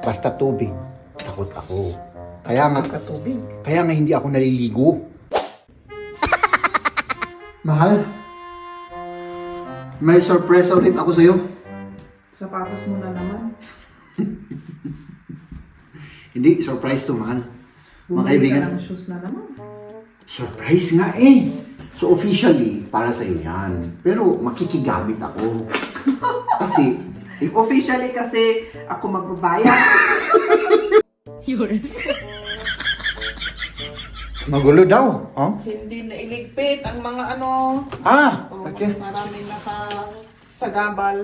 Basta tubig, takot ako. Kaya nga, Sa tubig. kaya nga hindi ako naliligo. Mahal, may sorpresa rin ako sa'yo. Sapatos mo na naman. Hindi, surprise to, mahal. Mga Bumili kaibigan, ka ng shoes na naman. surprise nga eh. So officially, para sa'yo yan. Pero makikigamit ako. Kasi, Officially kasi ako magbabayad. magulo daw. Oh? Hindi na iligpit ang mga ano. Ah, Oh, okay. Marami naka sagabal.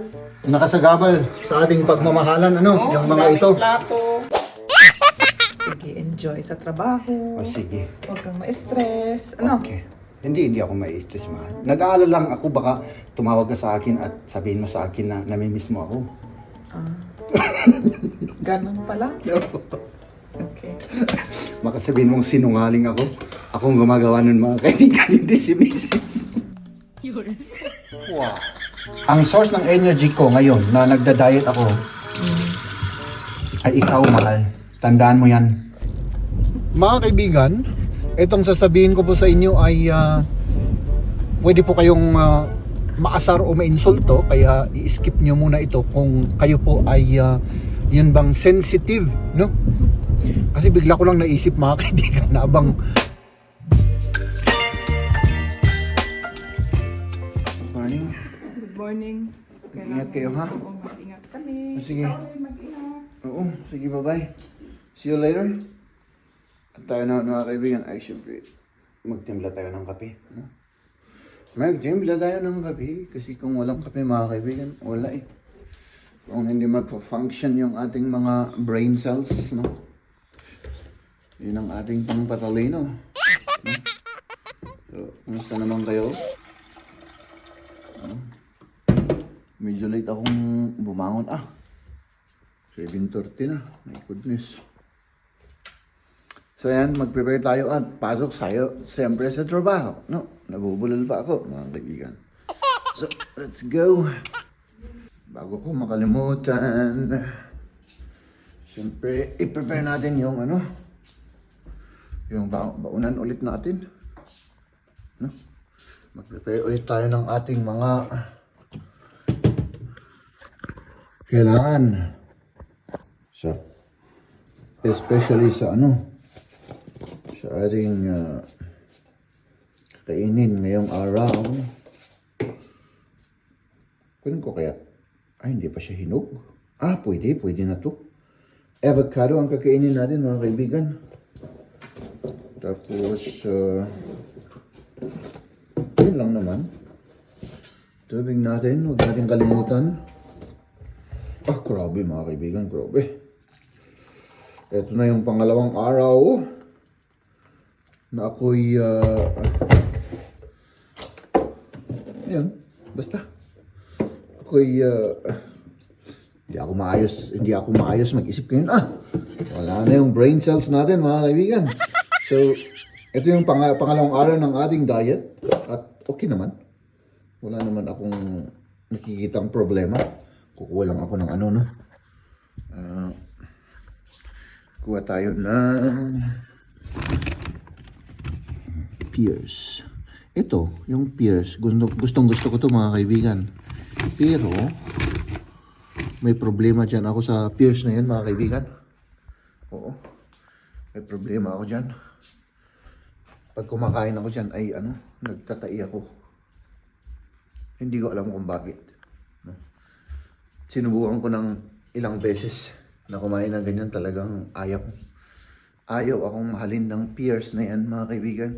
Nakasagabal sa ating pagmamahalan, ano, Oh, yung mga ito. plato. Sige, enjoy sa trabaho. O sige. Huwag kang ma-stress. Ano? Okay. Hindi, hindi ako mai-stress, mahal. Nag-aalala lang ako, baka tumawag ka sa akin at sabihin mo sa akin na namimiss mo ako. Ganun pala. Okay. Baka sabihin mong sinungaling ako. Akong gumagawa nun mga kaibigan, hindi si Mrs. Wow. Ang source ng energy ko ngayon na nagda-diet ako ay ikaw, mahal. Tandaan mo yan. Mga kaibigan, itong sasabihin ko po sa inyo ay ah, pwede po kayong ah, maasar o mainsulto kaya i-skip nyo muna ito kung kayo po ay ah, yun bang sensitive, no? Kasi bigla ko lang naisip mga kaibigan na abang Morning. Good morning. Ingat kayo, ha? Oo, mag-ingat kami. Sige. Mag-ingat. Oo, sige bye-bye. See you later. Tayo na mga kaibigan, ay syempre, magtimpla tayo ng kape. No? Magtimpla tayo ng kape kasi kung walang kape mga kaibigan, wala eh. Kung hindi magpa-function yung ating mga brain cells, no? Yun ang ating pangpatalino. No? So, kumusta naman kayo? No? Medyo late akong bumangon. Ah, 7.30 na. My goodness. So yan, mag-prepare tayo at pasok tayo siyempre sa trabaho. No, nabubulol pa ako, mga kaibigan. So, let's go. Bago ko makalimutan, siyempre, i-prepare natin yung ano, yung ba- baunan ulit natin. No? Mag-prepare ulit tayo ng ating mga kailangan. So, especially sa ano, sa ating uh, kainin ngayong araw. Kunin ko kaya? Ay, hindi pa siya hinog. Ah, pwede, pwede na to. Avocado ang kakainin natin mga kaibigan. Tapos, uh, yun lang naman. Tubig natin, huwag natin kalimutan. Ah, grabe mga kaibigan, grabe. Ito na yung pangalawang araw na ako'y, ah, yan, basta. Ako'y, ah, hindi ako maayos, hindi ako maayos mag-isip ngayon. Ah, wala na yung brain cells natin mga kaibigan. So, ito yung pang pangalawang araw ng ating diet at okay naman. Wala naman akong nakikitang problema. Kukuha lang ako ng ano, no? Ah, kuha tayo ng Pierce. Ito, yung Pierce, gusto, gustong gusto ko to mga kaibigan. Pero, may problema dyan ako sa Pierce na yan mga kaibigan. Oo. May problema ako dyan. Pag kumakain ako dyan, ay ano, nagtatai ako. Hindi ko alam kung bakit. No? Sinubukan ko ng ilang beses na kumain ng ganyan talagang ayaw. Ayaw akong mahalin ng peers na yan, mga kaibigan.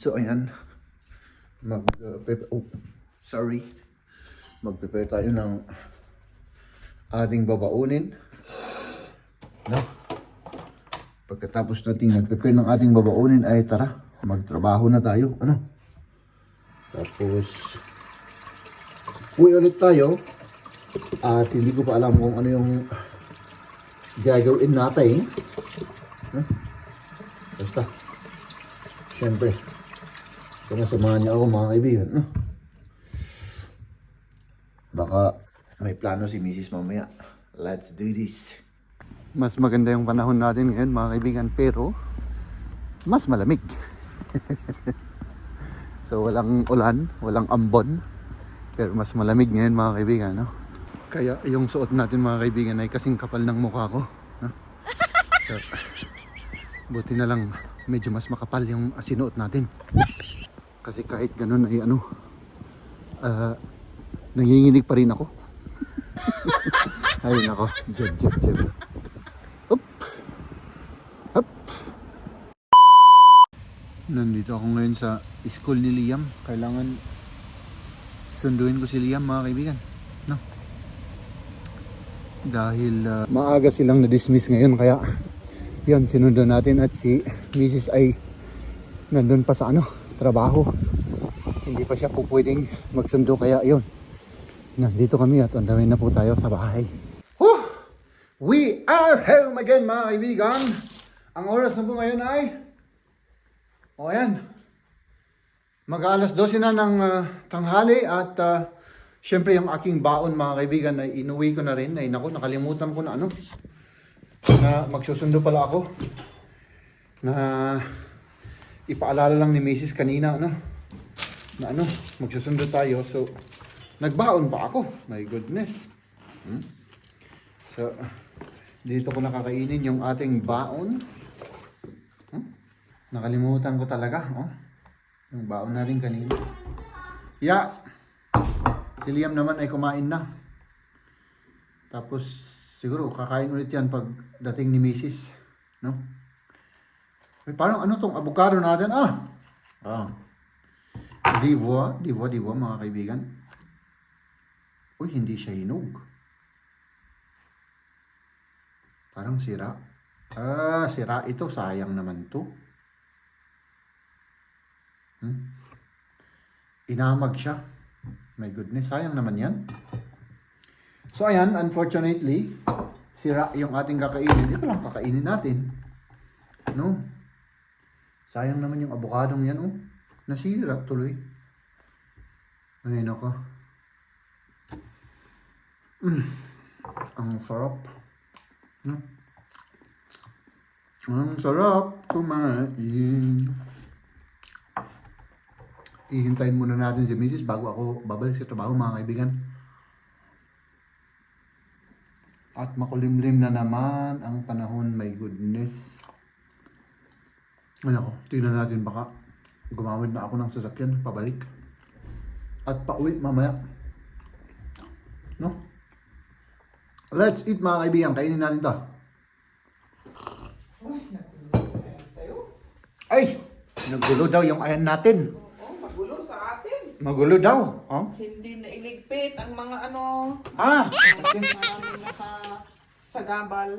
So, ayan. Mag, uh, oh, sorry. Mag-prepare tayo ng ating babaunin. No? Pagkatapos nating nag-prepare ng ating babaunin ay tara, magtrabaho na tayo. Ano? Tapos, uwi ulit tayo. At hindi ko pa alam kung ano yung gagawin natin. Huh? Basta. Siyempre. Kung samahan niya ako mga kaibigan. No? Baka may plano si Mrs. mamaya. Let's do this. Mas maganda yung panahon natin ngayon mga kaibigan pero mas malamig. so walang ulan, walang ambon. Pero mas malamig ngayon mga kaibigan. No? Kaya yung suot natin mga kaibigan ay kasing kapal ng mukha ko. No? So, buti na lang medyo mas makapal yung sinuot natin. Kasi kahit ganun ay ano, ah, nanginginig pa rin ako. ay nako, jeb, jeb, jeb. Up. Up. Nandito ako ngayon sa school ni Liam. Kailangan sunduin ko si Liam mga kaibigan. No? Dahil ah, maaga silang na-dismiss ngayon kaya yan sinundo natin at si Mrs. ay nandun pa sa ano, trabaho. Hindi pa siya po pwedeng magsundo kaya yun. Nandito kami at way na po tayo sa bahay. Whew! We are home again mga kaibigan. Ang oras na po ngayon ay o ayan. Mag alas 12 na ng ah, tanghali at ah, syempre yung aking baon mga kaibigan ay inuwi ko na rin. Ay nako, nakalimutan ko na ano. Na magsusundo pala ako. Na ipaalala lang ni Mrs. kanina ano. Na ano, magsusundo tayo. So, nagbaon pa ako. My goodness. Hmm? So, dito ko nakakainin yung ating baon. Hmm? Nakalimutan ko talaga, oh. Yung baon natin kanina. Yeah. Si Liam naman ay kumain na. Tapos, siguro, kakain ulit yan pag dating ni Mrs. No? Ay, parang ano tong avocado natin? Ah! Ah. Diwa, diwa, diwa, mga kaibigan. Uy, hindi siya hinog. Parang sira. Ah, sira ito. Sayang naman to. Hmm? Inamag siya. My goodness, sayang naman yan. So ayan, unfortunately, sira yung ating kakainin. Ito lang kakainin natin. No? Sayang naman yung abukadong yan, oh. Nasira tuloy. Ay, nako. Mm. Ang sarap. No? Ang sarap kumain. Ihintayin muna natin si Mrs. bago ako babalik sa trabaho mga kaibigan. At makulimlim na naman ang panahon, my goodness. Ano ko, tingnan natin baka gumamit na ako ng sasakyan, pabalik. At pauwi mamaya. No? Let's eat mga kaibigan, kainin natin to. Ay! Nagulo daw yung ayan natin. Oo, magulo sa atin. Magulo daw. Oh? Hindi na iligpit ang mga ano, Ah! Okay. maraming naka sagabal.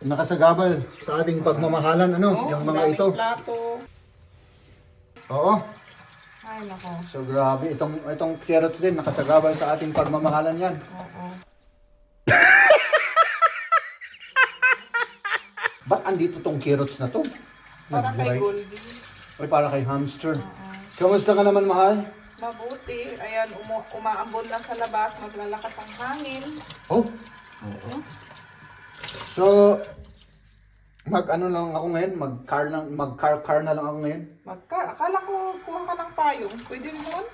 Nakasagabal sa ating pagmamahalan, ano? Oo, yung mga ito. plato. Oo. Ay, nako. So grabe, itong, itong carrots din, nakasagabal sa ating pagmamahalan yan. Oo. Ba't andito tong carrots na to? Para kay. Goldie. Ay, para kay hamster. Kamusta ka naman, mahal? Mabuti. Ayan, umu- umaambon na sa labas. Maglalakas ang hangin. Oh. So, mag ano lang ako ngayon, mag car lang, mag car car na lang ako ngayon. Magkar. Akala ko kuha ka ng payong. Pwede naman.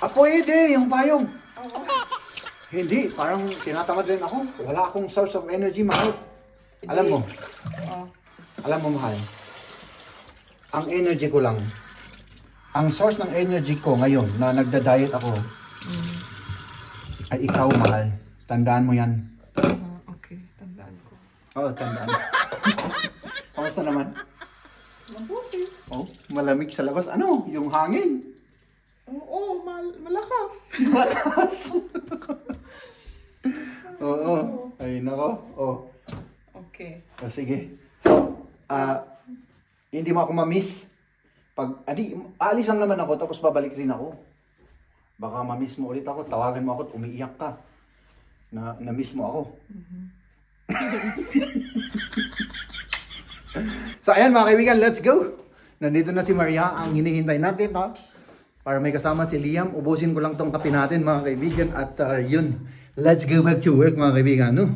Ah, pwede, yung payong. Oo. Hindi, parang tinatamad rin ako. Wala akong source of energy, mahal. Alam mo, Oo. alam mo, mahal. Ang energy ko lang, ang source ng energy ko ngayon na nagda-diet ako, ay ikaw, mahal. Tandaan mo yan. Ah. Oo, tandaan. Kamusta naman? Mabuti. Oh, malamig sa labas. Ano? Yung hangin. Oo, mal- malakas. Malakas. Oo. Ay, nako. Oh. Okay. O, sige. So, ah, hindi mo ako ma-miss. Pag, adi, alis lang naman ako, tapos babalik rin ako. Baka ma-miss mo ulit ako, tawagan mo ako at umiiyak ka. Na, na-miss mo ako. so ayan mga kaibigan, let's go! Nandito na si Maria, ang hinihintay natin ha. Para may kasama si Liam, ubusin ko lang tong kape natin mga kaibigan. At uh, yun, let's go back to work mga kaibigan. No?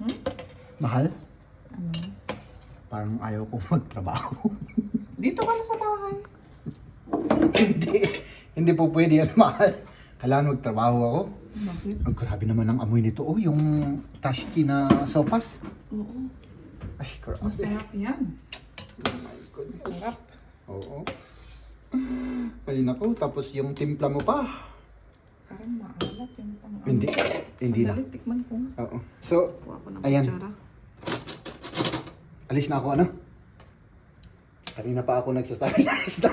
Hmm? Mahal? Hmm. Parang ayaw kong magtrabaho. Dito ka na sa bahay. Hindi. Hindi po pwede yan, mahal. Kailangan magtrabaho ako. Bakit? Ang grabe naman ang amoy nito. Oh, yung tashki na sopas. Oo. Ay, grabe. Masarap yan. Masarap. Oo. Ay, naku. Tapos yung timpla mo pa. Parang maalat yung pang... Hindi. Hindi na. Dali, tikman ko. Oo. So, Kuha ko ng Ayan. kutsara. alis na ako, ano? Kanina pa ako nagsasabi na alis na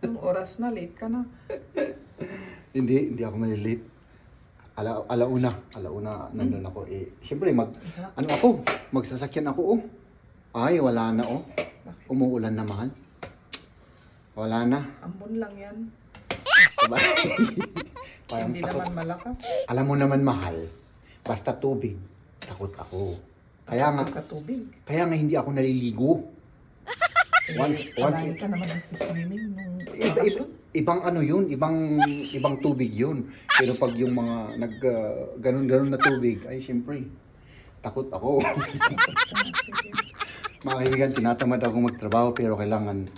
ako. Yung oras na, late ka na. hindi, hindi ako malilate. Ala, alauna, alauna nandun ako eh. Siyempre, mag, ano ako, magsasakyan ako oh. Ay, wala na oh. Umuulan naman. Wala na. Ambon lang yan. Diba? Parang Hindi takot. naman malakas. Alam mo naman mahal, basta tubig, takot ako. Kaya nga, sa tubig. kaya nga hindi ako naliligo. Once, once, Marami ka naman nagsiswimming nung Iba, iba, ibang ano yun, ibang ibang tubig yun. Pero pag yung mga nag uh, ganun-ganun na tubig, ay siyempre, takot ako. mga kaibigan, tinatamad ako magtrabaho pero kailangan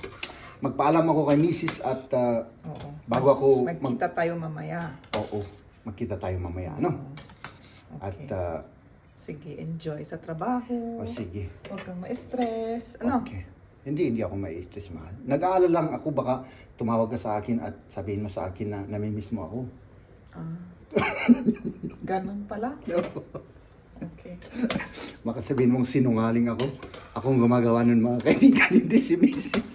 magpaalam ako kay misis at uh, Oo. bago ako mag... Magkita tayo mamaya. Oo, magkita tayo mamaya, ano? At, Okay. uh, Sige, enjoy sa trabaho. o sige. Huwag kang ma-stress. Ano? Okay. Hindi, hindi ako may stress mahal. Nag-aalala lang ako, baka tumawag ka sa akin at sabihin mo sa akin na namimiss mo ako. Ah. Ganon pala. Okay. Baka sabihin mong sinungaling ako. Akong gumagawa nun mga kaibigan, hindi si Mrs.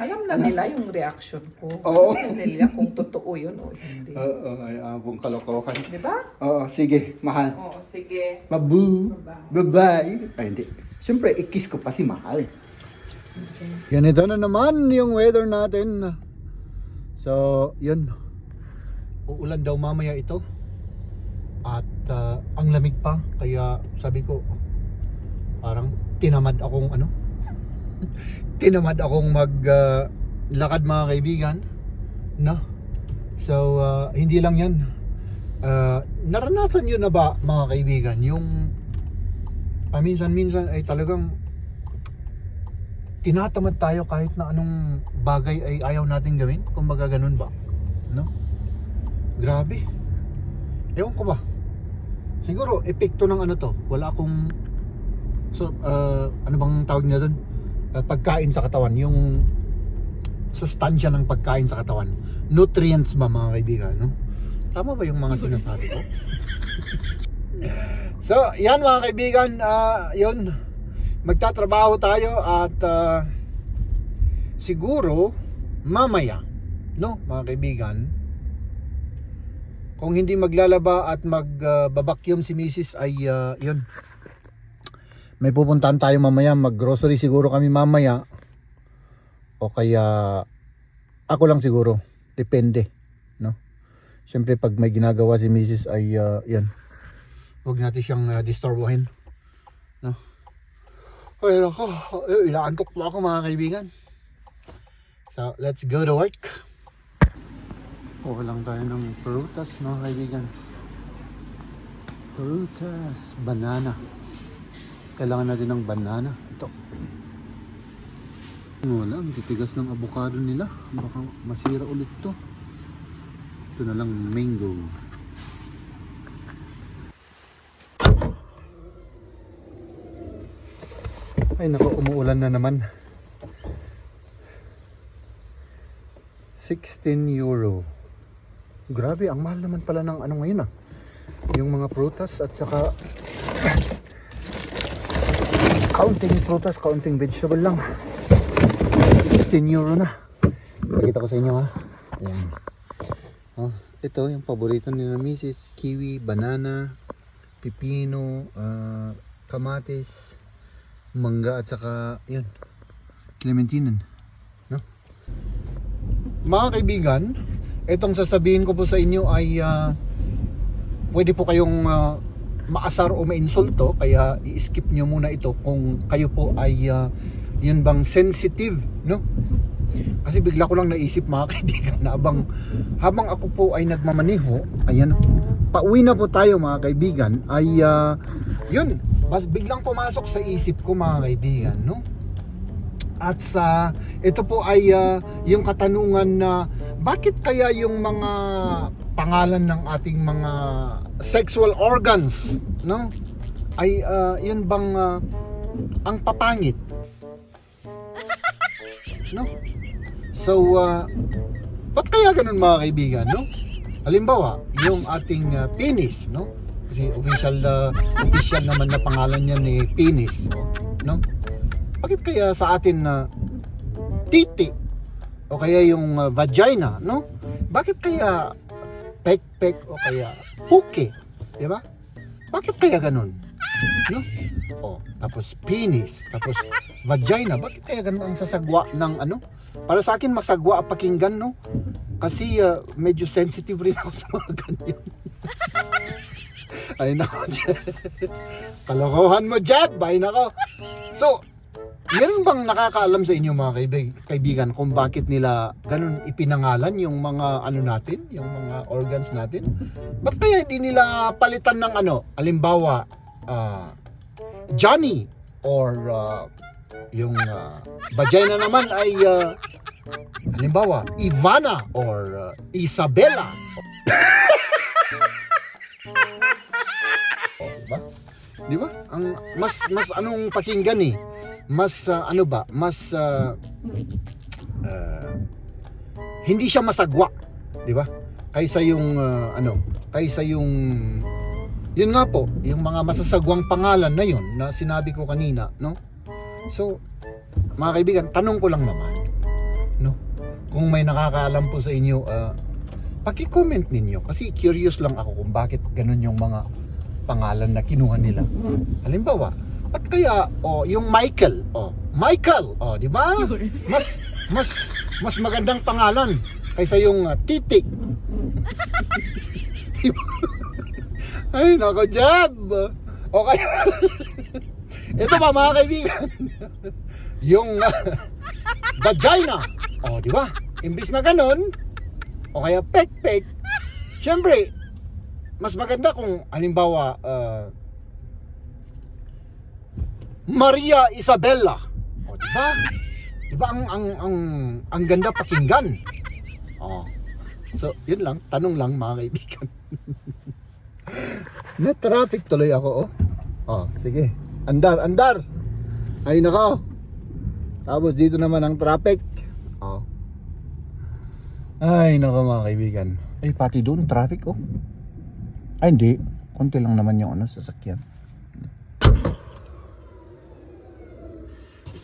Alam na nila yung reaction ko. Oo. Na nila kung totoo yun o hindi. Oo, ay abong kalokohan. Di ba? Oo, sige, mahal. Oo, sige. Mabu. Bye-bye. Ay, hindi. Siyempre, ikis ko pa si mahal. Ganito na naman yung weather natin. So, yun. Uulan daw mamaya ito. At ah, ang lamig pa. Kaya sabi ko, parang tinamad akong ano. tinamad akong mag ah, lakad mga kaibigan. No? So, ah, hindi lang yan. Ah, naranasan nyo na ba mga kaibigan yung paminsan-minsan ay talagang tinatamad tayo kahit na anong bagay ay ayaw natin gawin? Kumbaga ganun ba? No? Grabe. Ewan ko ba? Siguro, epekto ng ano to. Wala akong... So, uh, ano bang tawag niya doon? Uh, pagkain sa katawan. Yung sustansya ng pagkain sa katawan. Nutrients ba mga kaibigan? No? Tama ba yung mga sinasabi ko? so, yan mga kaibigan. ah yun magtatrabaho tayo at ah, siguro mamaya no mga kaibigan kung hindi maglalaba at magbabakyum si Mrs. ay ah, yun may pupuntahan tayo mamaya mag grocery siguro kami mamaya o kaya ako lang siguro depende no Siyempre pag may ginagawa si Mrs. ay ah, yan huwag natin siyang uh, disturbuhin no ay, nako. Ay, Inaantok pa ako mga kaibigan. So, let's go to work. Kuha lang tayo ng prutas mga kaibigan. Prutas. Banana. Kailangan natin ng banana. Ito. Wala, ang titigas ng avocado nila. Baka masira ulit to. Ito na lang mango. Ay nako, umuulan na naman. 16 euro. Grabe, ang mahal naman pala ng ano ngayon ah. Yung mga prutas at saka counting prutas, counting vegetable lang. 16 euro na. Pakita ko sa inyo ha. Ayan. Oh, ito yung paborito ni Mrs. Kiwi, banana, pipino, ah, kamatis, mangga at saka yun clementinan no mga kaibigan itong sasabihin ko po sa inyo ay ah, pwede po kayong ah, maasar o mainsulto kaya i-skip nyo muna ito kung kayo po ay ah, yun bang sensitive no Kasi bigla ko lang naisip mga kaibigan na habang, habang ako po ay nagmamaneho, ayan, pauwi na po tayo mga kaibigan, ay ah, yun, mas biglang pumasok sa isip ko mga kaibigan, no? At sa ito po ay ah, yung katanungan na bakit kaya yung mga pangalan ng ating mga sexual organs, no? Ay ah, yun bang ah, ang papangit? No? So, uh, ba't kaya ganun mga kaibigan, no? Halimbawa, yung ating uh, penis, no? Kasi official uh, official naman na pangalan niya ni penis, no? Bakit kaya sa atin na titi o kaya yung uh, vagina, no? Bakit kaya pek-pek o kaya puke, di ba? Bakit kaya ganun? No? Oh, tapos penis, tapos vagina. Bakit kaya ganun ang sasagwa ng ano? Para sa akin masagwa pakinggan, no? Kasi uh, medyo sensitive rin ako sa mga ganyan. Ay nako, Jeb. Kalokohan mo, Jeb. Ay nako. So, meron bang nakakaalam sa inyo mga kaibig- kaibigan kung bakit nila ganun ipinangalan yung mga ano natin, yung mga organs natin? Ba't kaya hindi nila palitan ng ano? Alimbawa, ah, Johnny or ah, yung ah, vagina naman ay ah, halimbawa Ivana or ah, Isabella. oh, diba? Di ba? Ang mas mas anong pakinggan eh? Mas ah, ano ba? Mas ah, ah, hindi siya masagwa, di ba? Kaysa yung ah, ano, kaysa yung yun nga po, yung mga masasagwang pangalan na yun na sinabi ko kanina, no? So, mga kaibigan, tanong ko lang naman, no? Kung may nakakaalam po sa inyo, ah, paki-comment ninyo kasi curious lang ako kung bakit ganun yung mga pangalan na kinuha nila. Halimbawa, at kaya oh, yung Michael, oh, Michael, oh, di ba? Mas mas mas magandang pangalan kaysa yung uh, Titik. Di ba? Ay, nako, Jab! Okay. Ito pa, mga kaibigan. yung uh, vagina. O, di ba? Imbis na ganun, o kaya pek-pek, syempre, mas maganda kung, halimbawa, uh, Maria Isabella. O, di ba? Di ba ang, ang, ang, ang ganda pakinggan? O. So, yun lang. Tanong lang, mga kaibigan. Na traffic tuloy ako, oh. Oh, sige. Andar, andar. Ay nako. Tapos dito naman ang traffic. Oh. Ay nako mga kaibigan. Ay pati doon traffic oh. Ay hindi. Konti lang naman yung ano sasakyan.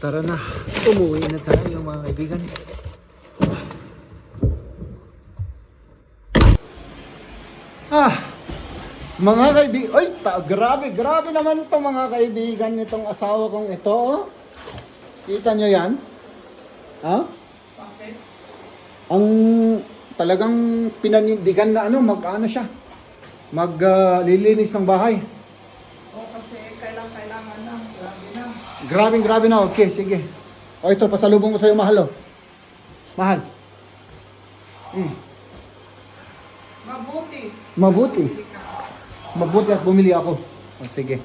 Tara na. Umuwi na tayo mga kaibigan. Mga kaibigan, ay, ta, grabe, grabe naman to mga kaibigan nitong asawa kong ito. Oh. Kita nyo yan? Ha? Bakit? Ang talagang pinanindigan na ano, mag-ano siya, mag-lilinis ng bahay. O kasi kailang kailangan na. Grabe na. Grabe, grabe na. Okay, sige. O ito, pasalubong ko sa'yo, mahal. Oh. Mahal. Mm, Mabuti. mabuti. Mabuti at bumili ako. O, sige.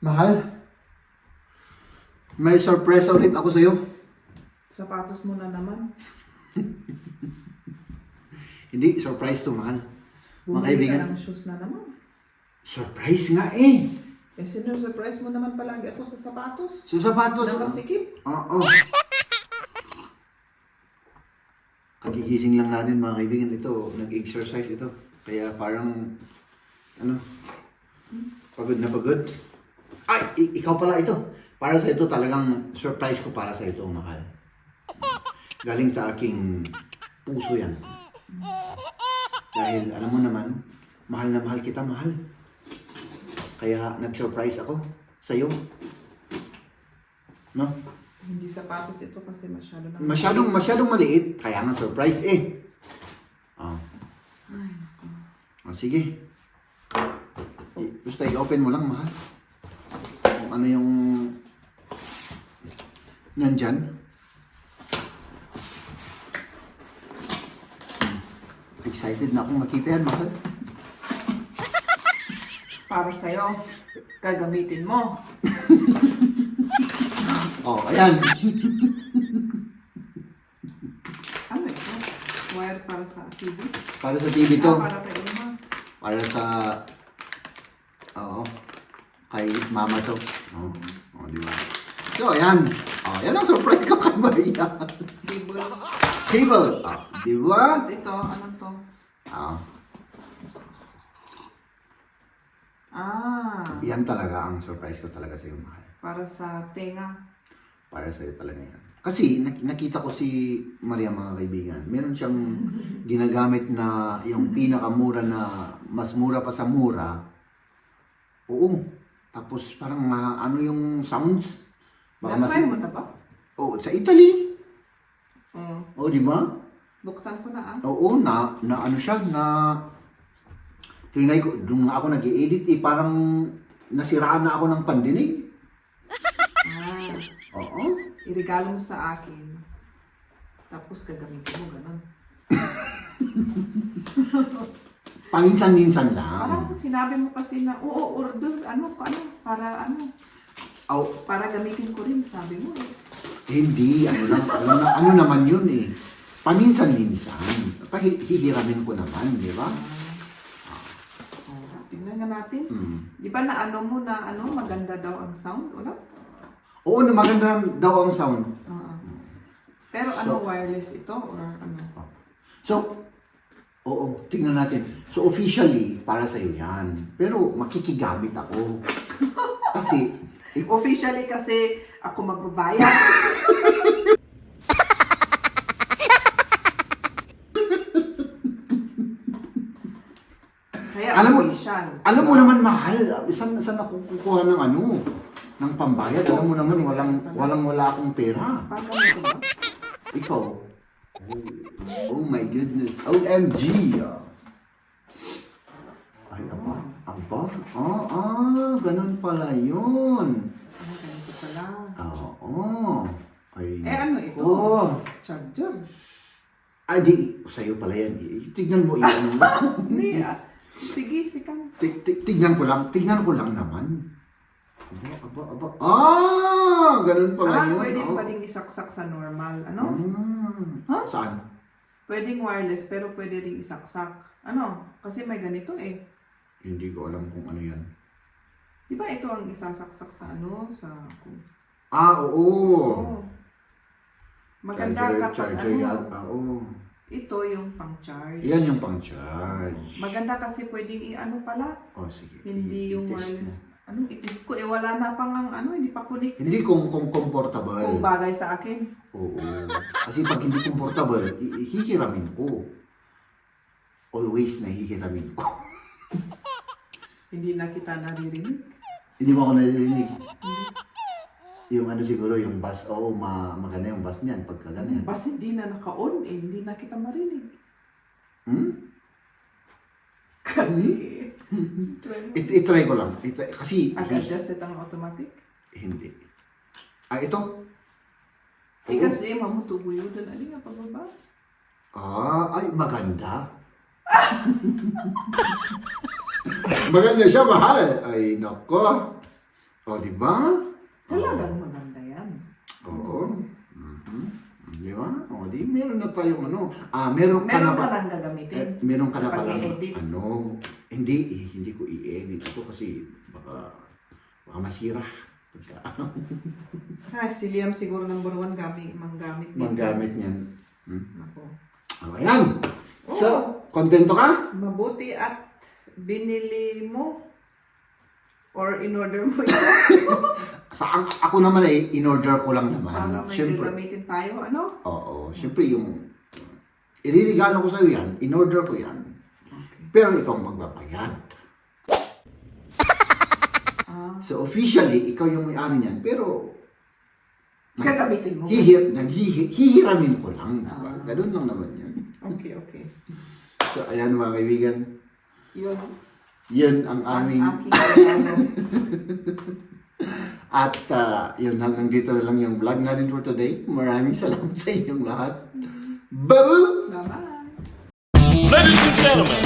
Mahal. May surprise ulit ako sa'yo. Sapatos mo na naman. Hindi, surprise to, mahal. Mga Bumili kaibigan. ka ng shoes na naman. Surprise nga eh. Eh, sino-surprise mo naman palagi ako sa sapatos? Sa sapatos. Nakasikip. Oo. Kagigising lang natin mga kaibigan ito. Nag-exercise ito. Kaya parang, ano, pagod na pagod. Ay, ikaw pala ito. Para sa ito talagang surprise ko para sa ito, mahal. Galing sa aking puso yan. Dahil alam mo naman, mahal na mahal kita, mahal. Kaya nag-surprise ako sa iyo. No? Hindi sapatos ito kasi masyado na. Masyadong masyadong maliit, kaya nga surprise eh. Oh. Oh, sige. Basta i-open mo lang, mahal. Kung ano yung nandyan. Excited na akong makita yan, mahal. Para sa'yo, gagamitin mo. oh, ayan. ano ito? Wire para sa TV? Para sa TV to. Ah, para. Para sa Kay mama to. Oo. Oh, di ba? So, ayan. Oh, yan ang surprise ko kay Maria. Cable. Cable. Oh, di ba? Ito, ano to? Oh, Ah, yan talaga ang surprise ko talaga sa iyo, mahal. para sa tenga. Para sa iyo talaga yan. Kasi nak- nakita ko si Maria mga kaibigan. Meron siyang ginagamit na yung pinakamura na mas mura pa sa mura. Oo. Tapos parang ma, ano yung sounds? Baka mas, Na-try mo na ba? oh, sa Italy. Mm. Oh, di ba? Buksan ko na ah. Oo, na, na ano siya, na... Tinay ko, nung ako nag edit eh, parang nasiraan na ako ng pandinig. Ah, Oo. iregalo mo sa akin. Tapos gagamitin mo, ganun. Paminsan-minsan Parang lang. sinabi mo kasi na, oo, order, ano, ano, para ano, Oh, para gamitin ko rin, sabi mo eh. hindi, ano, lang, ano, na- ano naman yun eh. Paminsan-minsan. Pahihiramin ko naman, di ba? Oh, tingnan nga natin. Hmm. Di ba na ano mo na ano, maganda daw ang sound, o Oo, na maganda daw ang sound. Oo. Pero ano, wireless ito or ano? So, oo, tingnan natin. So, officially, para sa'yo yan. Pero, makikigamit ako. Kasi, eh, Officially kasi ako magbabayad. Kaya Alam mo- official. Alam mo naman mahal, saan, saan ako kukuha ng ano, ng pambayad? Alam mo naman, walang, walang wala akong pera. Paano mo ba? Ikaw, oh, oh my goodness, OMG! Ay, aba, aba, ah, ah, ganun pala yun. Ano ganito pala? Oo, ay, Eh, ano ito? Oh, Charger. ay, di, sa'yo pala yan. Tignan mo, iyan. Hindi ah. Sige, sikang. Ti- ti- Tignan ko lang, tignan ko lang naman. Aba, aba, aba. Ah, ganun pala Ah, yun. pwede oh. pa ding isaksak sa normal. Ano? Mm. Huh? Saan? Pwedeng wireless pero pwede ring isaksak. Ano? Kasi may ganito eh. Hindi ko alam kung ano yan. Di ba ito ang isasaksak sa ano? Sa... Ah, oo. Oo. Maganda charger, kapag charger ano, yan. Ah, oo. ito yung pang-charge. Yan yung pang-charge. Maganda kasi pwedeng i-ano pala, Oh, sige. hindi I- yung i-test wireless. mo. Ano, itis ko eh, wala na pang ang ano, hindi pa connect. Hindi kung, kung comfortable. Kung bagay sa akin. Oo. Kasi pag hindi comfortable, hihiramin ko. Always na hihiramin ko. Hindi na kita naririnig. hindi mo ako naririnig. Yung ano siguro, yung bus, oo, ma maganda yung bus niyan pagka ganyan. Bas hindi na naka-on eh, hindi na kita marinig. Hmm? Kani. Try mo. I- itry ko lang. Itry, kasi, Ag-adjust it ang automatic. hindi. Ah, ito? Eh kasi mamutubuyo doon. Ano nga pababa? Ah, ay, maganda. maganda siya, mahal. Ay, nako. O, di ba? Talagang maganda yan. Oo. Mhm. Di di, meron na tayong ano. Ah, meron ka na Meron ba? ka lang gagamitin. Eh, meron ka na pala. i-edit. Ano? Hindi, eh, hindi ko i-edit ito kasi baka, baka masira. Pagka, Ah, si Liam siguro number one gamit, manggamit nito. Manggamit niyan. Hmm? Ako. O, ayan. So, kontento ka? Mabuti at binili mo or in-order mo ito Sa ang, ako naman ay in-order ko lang naman. para may Siyempre. gagamitin tayo. Ano? Oo. Siyempre yung iririgalo ko sa'yo yan, in-order ko yan. Pero ikaw ang magbabayad. Ah, So officially, ikaw yung may-ari niyan. Pero gagamitin mo. hihir, naghihi, hihiramin ko lang. Diba? Ah. Ganun lang naman yan. Okay, okay. So ayan mga kaibigan. Yun. Yun ang aming... regalo. At ah, yun, hanggang dito na lang yung vlog natin for today. Maraming salamat sa inyong lahat. Babu! Bye-bye. Ladies and gentlemen,